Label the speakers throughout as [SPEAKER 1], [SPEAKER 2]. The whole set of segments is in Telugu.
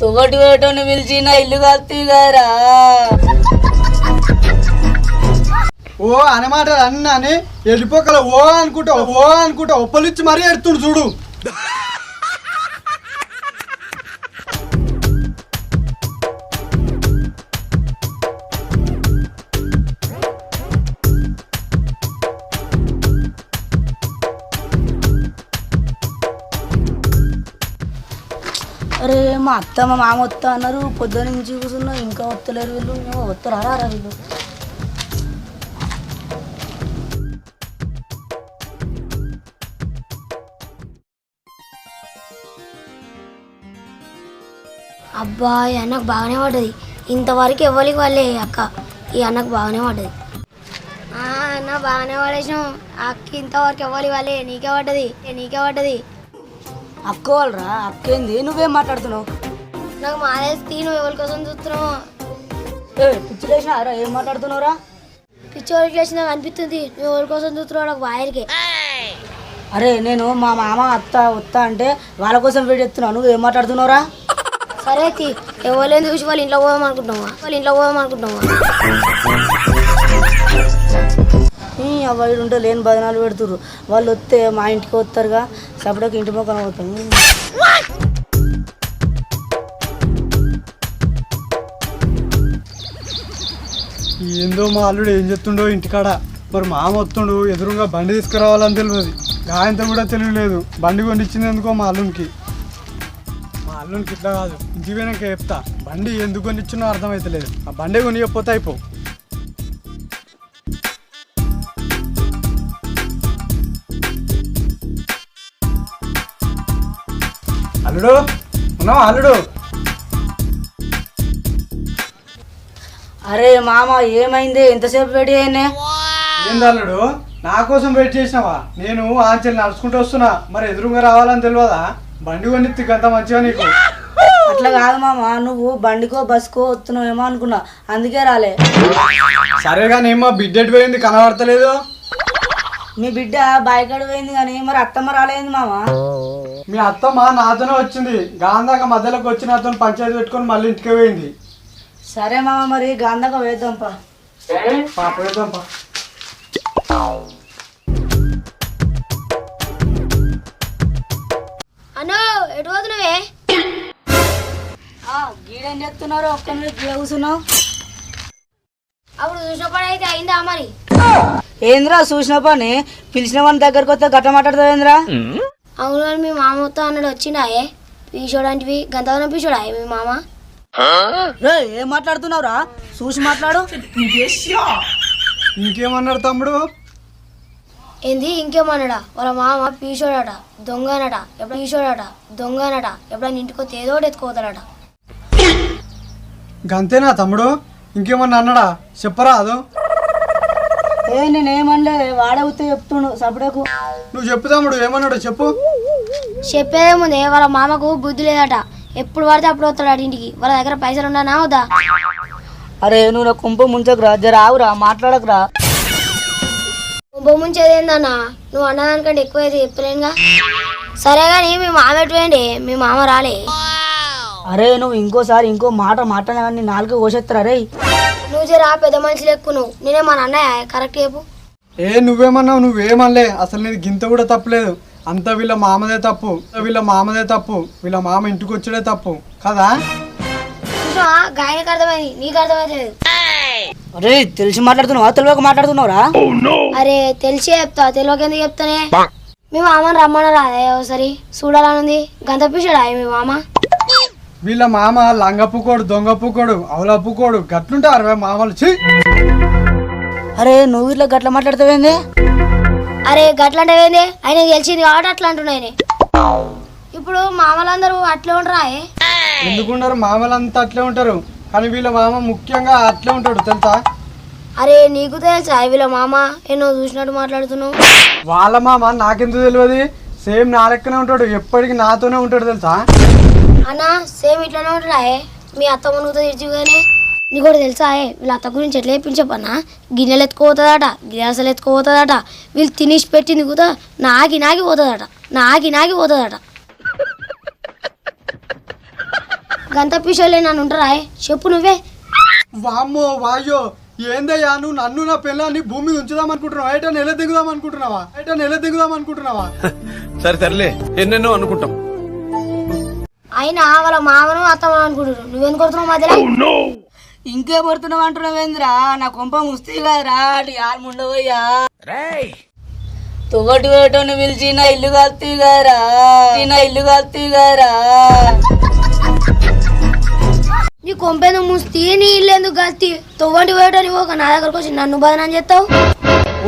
[SPEAKER 1] తొగటి వేటను పిలిచి నా ఇల్లు కలుతీగారా
[SPEAKER 2] ఓ అనమాట అన్న అని వెళ్ళిపోకల ఓ అనుకుంటా ఓ అనుకుంటా ఒప్పలిచ్చి మరీ ఎడుతుడు చూడు.
[SPEAKER 1] మా అత్త మా మామ వస్తా అన్నారు పొద్దున్న నుంచి కూర్చున్నా ఇంకా వస్తలేరు వీళ్ళు. ఏమో వస్తారా రా వీళ్ళు?
[SPEAKER 3] అబ్బా ఈ అన్నకు బాగానే పడ్డది. ఇంతవరకు ఎవరికి వాళ్ళే అక్క. ఈ అన్నకు బాగానే పడ్డది. ఆ, అన్న బాగానే పడేసాం అక్క ఇంతవరకు ఎవరికి వాళ్ళే నీకే పడ్డది. నీకే పడ్డది.
[SPEAKER 1] అక్క వాళ్ళరా అక్కేంది? నువ్వేం మాట్లాడుతున్నావు?
[SPEAKER 3] నాకు మానేసి నువ్వు ఎవరి కోసం చూస్తున్నావు.
[SPEAKER 1] ఏ పిచ్చిలేసిన అరా ఏం మాట్లాడుతున్నావురా?
[SPEAKER 3] పిచ్చోరికి లేచి నాకు అనిపిస్తుంది నువ్వు ఎవరి కోసం చూస్తున్నావు నాకు వాయరికి.
[SPEAKER 1] అరే నేను మా మామ అత్త వస్తా అంటే వాళ్ళ కోసం వెయిట్ చేస్తున్నావు నువ్వు ఏం మాట్లాడుతున్నావురా?
[SPEAKER 3] సరే తీ ఎవరైనా చూసి వాళ్ళు ఇంట్లో పోదాం అనుకుంటున్నావా? వాళ్ళు ఇంట్లో పోదాం అనుకుంటున్నావా?
[SPEAKER 1] ఈ అబ్బాయి ఉంటే లేని బదనాలు పెడుతురు వాళ్ళు వస్తే మా ఇంటికి వస్తారుగా. సపడకి ఇంటి మొక్కన పోతాం
[SPEAKER 2] ఏందో మా అల్లుడు ఏం చెప్తుండో ఇంటికాడ. మరి మామ వస్తుండు ఎదురుగా బండి తీసుకురావాలని తెలియదు. గాయంతో కూడా తెలియలేదు బండి కొనిచ్చింది ఎందుకో మా అల్లునికి. మా అల్లునికి ఇట్లా కాదు. ఇంటికి పోయినాక చెప్తా. బండి ఎందుకు కొనిచ్చినో అర్థమైతలేదు. ఆ బండి కొనియకపోతే అయిపో. అల్లుడు? ఉన్నావా అల్లుడు?
[SPEAKER 1] అరే మామ ఏమైంది? ఎంతసేపు వెయిట్ అయ్యానే
[SPEAKER 2] ఏందల్లుడు నా కోసం వెయిట్ చేసినావా? నేను ఆంచెల్ నడుచుకుంటూ వస్తున్నా. మరి ఎదురుగా రావాలని తెలియదా? బండి కొనిత్తి గంత మంచిగా నీకు.
[SPEAKER 1] అట్లా కాదు మామ నువ్వు బండికో బస్కో వస్తున్నావు ఏమో అనుకున్నా. అందుకే రాలే.
[SPEAKER 2] సరే కానీ ఏమో బిడ్డెట్ పోయింది కనబడతలేదు?
[SPEAKER 1] మీ బిడ్డ బాయికాడు పోయింది కానీ మరి అత్తమ్మ రాలేదు మామ.
[SPEAKER 2] మీ అత్తమ్మ నాతోనే వచ్చింది. గాంధాక మధ్యలోకి వచ్చి నాతో పంచాయతీ పెట్టుకొని మళ్ళీ ఇంటికి పోయింది.
[SPEAKER 1] సరే మామ మరి గాంధక వేద్దాంపా
[SPEAKER 2] పాప వేద్దాం పా.
[SPEAKER 3] అన్నో ఎటు పోతున్నావే?
[SPEAKER 1] గీడేం చెప్తున్నారు ఒక్క కూర్చున్నావు.
[SPEAKER 3] అప్పుడు చూసినప్పుడు అయితే అయిందా మరి?
[SPEAKER 1] ఏంద్రా చూసిన పని పిలిచిన వాని దగ్గరకు వస్తే గట్ట మాట్లాడతావు ఏంద్రా?
[SPEAKER 3] అవును మీ మామ మొత్తం అన్నాడు వచ్చిండాయే? పీచోడంటివి గంతవరం పీచోడాయే మీ మామ?
[SPEAKER 1] రే ఏం మాట్లాడుతున్నావురా? చూసి మాట్లాడు.
[SPEAKER 2] ఇంకేమన్నాడు తమ్ముడు?
[SPEAKER 3] ఏంది ఇంకేమన్నాడా? వాళ్ళ మామ పీచోడట దొంగనట ఎప్పుడు పీచోడట దొంగనట ఎప్పుడైనా ఇంటికి వస్తే ఏదో ఒకటి ఎత్తుకోతాడట
[SPEAKER 2] గంతేనా తమ్ముడు? ఇంకేమన్నా అన్నాడా? చెప్పరా అదో.
[SPEAKER 1] ఏ నేనేమనలే వాడే ఉత్తే చెప్తుండు సపడకు
[SPEAKER 2] నువ్వు చెప్పు తమ్ముడు ఏమన్నాడు చెప్పు.
[SPEAKER 3] చెప్పేదేముంది వాళ్ళ మామకు బుద్ధి లేదట. ఎప్పుడు పడితే అప్పుడు వస్తాడు ఇంటికి. వాళ్ళ దగ్గర పైసలు ఉన్నానా అవుదా
[SPEAKER 1] అరే నువ్వు నా కుంప ముంచకురా జర ఆవురా మాట్లాడకురా
[SPEAKER 3] బొమ్ముంచేది ఏందన్నా? నువ్వు అన్నదానికంటే ఎక్కువ అయితే చెప్పలేనుగా? సరే కానీ మీ మామ ఎటువేయండి మీ మామ రాలే.
[SPEAKER 1] అరే నువ్వు ఇంకోసారి ఇంకో మాట మాట్లాడినా కానీ నాలుగు కోసేస్తారా రే
[SPEAKER 3] నువ్వు జరా పెద్ద మనిషి లెక్కు నువ్వు నేనే మా అన్నయ్య కరెక్ట్ చెప్పు.
[SPEAKER 2] ఏ నువ్వేమన్నావు? నువ్వేమనలే అసలు నీది గింత కూడా తప్పలేదు అంతా వీళ్ళ మామదే తప్పు. వీళ్ళ మామదే తప్పు. వీళ్ళ మామ ఇంటికి వచ్చాడే తప్పు. కదా?
[SPEAKER 3] చూసా గాయనకు అర్థమైంది. నీకు అర్థమైతలేదు
[SPEAKER 1] అరే తెలిసి మాట్లాడుతున్నావా? తెలియక మాట్లాడుతున్నావురా?
[SPEAKER 3] అరే తెలిసి చెప్తా. తెలియక ఎందుకు చెప్తానే? మీ మామని రమ్మన్నారా? అదే ఒకసారి చూడాలనుంది. గంత పిచ్చాడా మీ మామ?
[SPEAKER 2] వీళ్ళ మామ లంగప్పుకోడు దొంగప్పుకోడు అవలప్పుకోడు గట్లుంటారు వే మామలు ఛీ!
[SPEAKER 1] అరే నువ్వు ఇట్లా గట్ల మాట్లాడతావేంది?
[SPEAKER 3] అరే గట్లంటే ఏంది ఆయన తెలిసింది కాబట్టి అట్లా అంటున్నాయి ఇప్పుడు మామలందరూ అట్లే ఉండరా ఏ?
[SPEAKER 2] ఎందుకున్నారు మామలంతా అట్లే ఉంటారు. కానీ వీళ్ళ మామ ముఖ్యంగా అట్లే ఉంటాడు తెలుసా?
[SPEAKER 3] అరే నీకు తెలుసా? వీళ్ళ మామ ఎన్నో చూసినట్టు మాట్లాడుతున్నావు.
[SPEAKER 2] వాళ్ళ మామ నాకెందుకు తెలియదు సేమ్ నా లెక్కనే ఉంటాడు ఎప్పటికీ నాతోనే ఉంటాడు తెలుసా?
[SPEAKER 3] అన్న సేమ్ ఇట్లానే ఉంటాడా ఏ? మీ అత్తమ్మ నువ్వుతో తెరిచి కానీ నీకు కూడా తెలుసా ఏ? వీళ్ళ అత్త గురించి ఎట్లా చెప్పించప్పన్నా గిన్నెలు ఎత్తుకుపోతుందట గ్లాసులు ఎత్తుకుపోతుందట. వీళ్ళు తినేసి పెట్టింది కూడా నాకి నాకి పోతుందట. నాకి నాకి పోతుందట. గంత పిషోలే నన్ను ఉంటారా చెప్పు నువ్వే.
[SPEAKER 2] వామ్మో వాయ్యో. ఏందయ్యా నువ్వు నన్ను నా పిల్లాన్ని భూమి ఉంచుదాం అనుకుంటున్నావా? ఎట నెల దిగుదాం అనుకుంటున్నావా? ఎట నెల దిగుదాం అనుకుంటున్నావా?
[SPEAKER 4] సరే సర్లే. ఎన్నెన్నో అనుకుంటాం.
[SPEAKER 3] అయినా వాళ్ళ మామను అత్తమ్మ అనుకుంటున్నారు నువ్వెందుకు కొడుతున్నావు మధ్యలో?
[SPEAKER 1] ఇంకే పడుతున్నావు అంటున్నావేంద్రా నా కొంప ముస్తే కదరా. అటు ఆల్ముండవయ్యా తువ్వటి వేటోని పిలిచి నా ఇల్లు కలుతీ గారా నా ఇల్లు కలుతీ గారా
[SPEAKER 3] నీ కొంపేందుకు ముస్తి? నీ ఇల్లు ఎందుకు గల్తీ తొవ్వంటి పోయటని ఒక నా దగ్గరకు వచ్చి నన్ను బదనం చేస్తావు?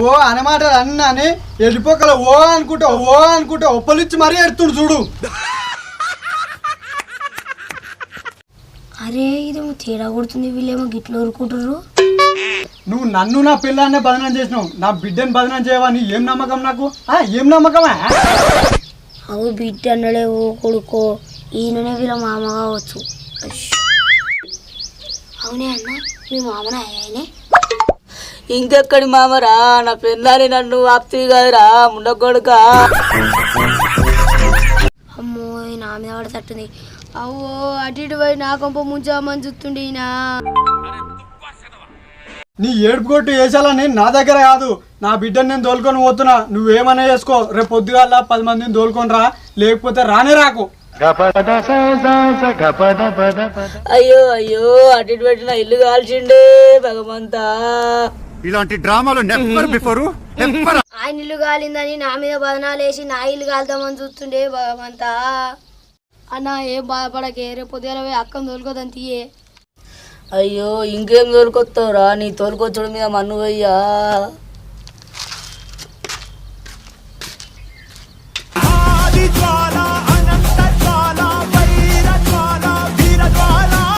[SPEAKER 2] ఓ అనమాట అన్నాని వెళ్ళిపోకల ఓ అనుకుంటా ఓ అనుకుంటా ఒప్పలిచ్చి మరీ ఎడుతుండు చూడు.
[SPEAKER 3] అరే ఇదేమో తేడా కొడుతుంది వీళ్ళేమో గిట్ల ఊరుకుంటారు
[SPEAKER 2] నువ్వు నన్ను నా పిల్లాన్నే బదనం చేసినావు. నా బిడ్డని బదనం చేయవని ఏం నమ్మకం నాకు? ఆ, ఏం నమ్మకమా?
[SPEAKER 3] అవు బిడ్డ అన్నడే ఓ కొడుకో. ఈయననే వీళ్ళ మామ కావచ్చు. అష్. అవునే అన్న మీ మామన ఆయనే
[SPEAKER 1] ఇంకెక్కడి మామరా? నా పెళ్ళాలి నన్ను ఆప్తీ కదరా ముండకొడుక
[SPEAKER 3] అమ్మో ఈ నా మీద పడతట్టుంది అవ్వో అటు ఇటు పోయి నా కొంప ముంచామని చూస్తుండే ఈయన.
[SPEAKER 2] నీ ఏడుపు కొట్టు వేసాలని నా దగ్గర కాదు. నా బిడ్డని నేను తోలుకొని పోతున్నా. నువ్వేమన్నా చేసుకో. రేపు పొద్దుగాల పది మందిని తోలుకొని రా. లేకపోతే రానే రాకు.
[SPEAKER 1] అయ్యో అయ్యో అటు ఇటు పెట్టిన ఇల్లు కాల్చిండే భగవంతా.
[SPEAKER 5] ఇలాంటి డ్రామాలు నెవర్ బిఫోర్ నెవర్
[SPEAKER 3] ఆయన ఇల్లు కాలిందని నా మీద బదనాలు వేసి నా ఇల్లు కాలుతామని చూస్తుండే భగవంతా. అన్న ఏం బాధపడకే రేపు పొద్దున పోయి అక్కని తోలుకోదని తీయే.
[SPEAKER 1] అయ్యో ఇంకేం తోలుకొస్తావురా? నీ తోలుకొచ్చడం మీద మన్ను అయ్యా